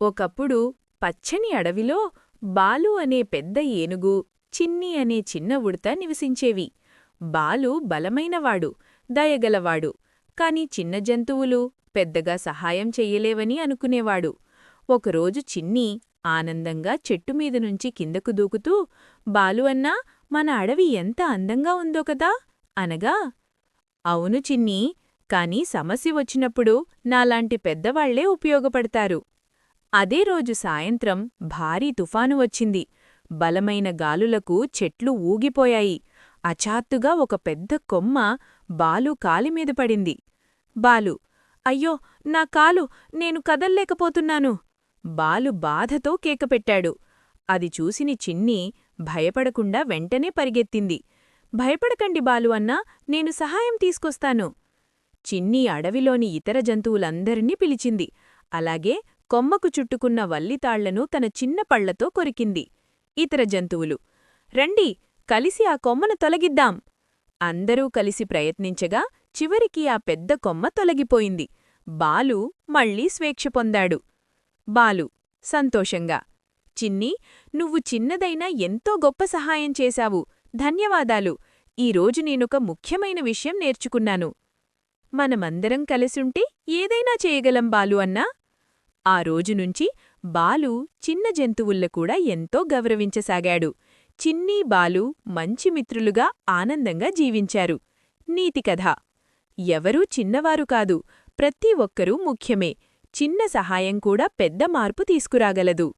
ఒకప్పుడు పచ్చని అడవిలో బాలు అనే పెద్ద ఏనుగు చిన్ని అనే చిన్న ఉడత నివసించేవి. బాలు బలమైనవాడు దయగలవాడు కాని చిన్న జంతువులు పెద్దగా సహాయం చెయ్యలేవని అనుకునేవాడు. ఒకరోజు చిన్ని ఆనందంగా చెట్టుమీద నుంచి కిందకు దూకుతూ బాలు అన్నా మన అడవి ఎంత అందంగా ఉందో కదా! అనగా అవును చిన్నీ కాని సమస్య వచ్చినప్పుడు నాలాంటి పెద్దవాళ్ళే ఉపయోగపడతారు. అదే రోజు సాయంత్రం భారీ తుఫాను వచ్చింది. బలమైన గాలులకు చెట్లు ఊగిపోయాయి. అచాత్తుగా ఒక పెద్ద కొమ్మ బాలు కాలిమీద పడింది. బాలు అయ్యో నా కాలు నేను కదల్లేకపోతున్నాను. బాలు బాధతో కేకపెట్టాడు. అది చూసిని చిన్ని భయపడకుండా వెంటనే పరిగెత్తింది. భయపడకండి బాలు అన్నా నేను సహాయం తీసుకొస్తాను. చిన్ని అడవిలోని ఇతర జంతువులందరినీ పిలిచింది. అలాగే కొమ్మకు చుట్టుకున్న వల్లితాళ్ళను తన చిన్న పళ్ళతో కొరికింది. ఇతర జంతువులు రండి కలిసి ఆ కొమ్మను తొలగిద్దాం. అందరూ కలిసి ప్రయత్నించగా చివరికి ఆ పెద్ద కొమ్మ తొలగిపోయింది. బాలు మళ్ళీ స్వేచ్ఛ పొందాడు. బాలు సంతోషంగా చిన్ని నువ్వు చిన్నదైనా ఎంతో గొప్ప సహాయం చేశావు. ధన్యవాదాలు. ఈరోజు నేనొక ముఖ్యమైన విషయం నేర్చుకున్నాను. మనమందరం కలిసుంటే ఏదైనా చేయగలం బాలు అన్నా. ఆ రోజునుంచి బాలు చిన్న జంతువుల్ల కూడా ఎంతో గౌరవించసాగాడు. చిన్నీ బాలు మంచి మిత్రులుగా ఆనందంగా జీవించారు. నీతికథ ఎవరూ చిన్నవారు కాదు ప్రతి ఒక్కరూ ముఖ్యమే. చిన్న సహాయం కూడా పెద్ద మార్పు తీసుకురాగలదు.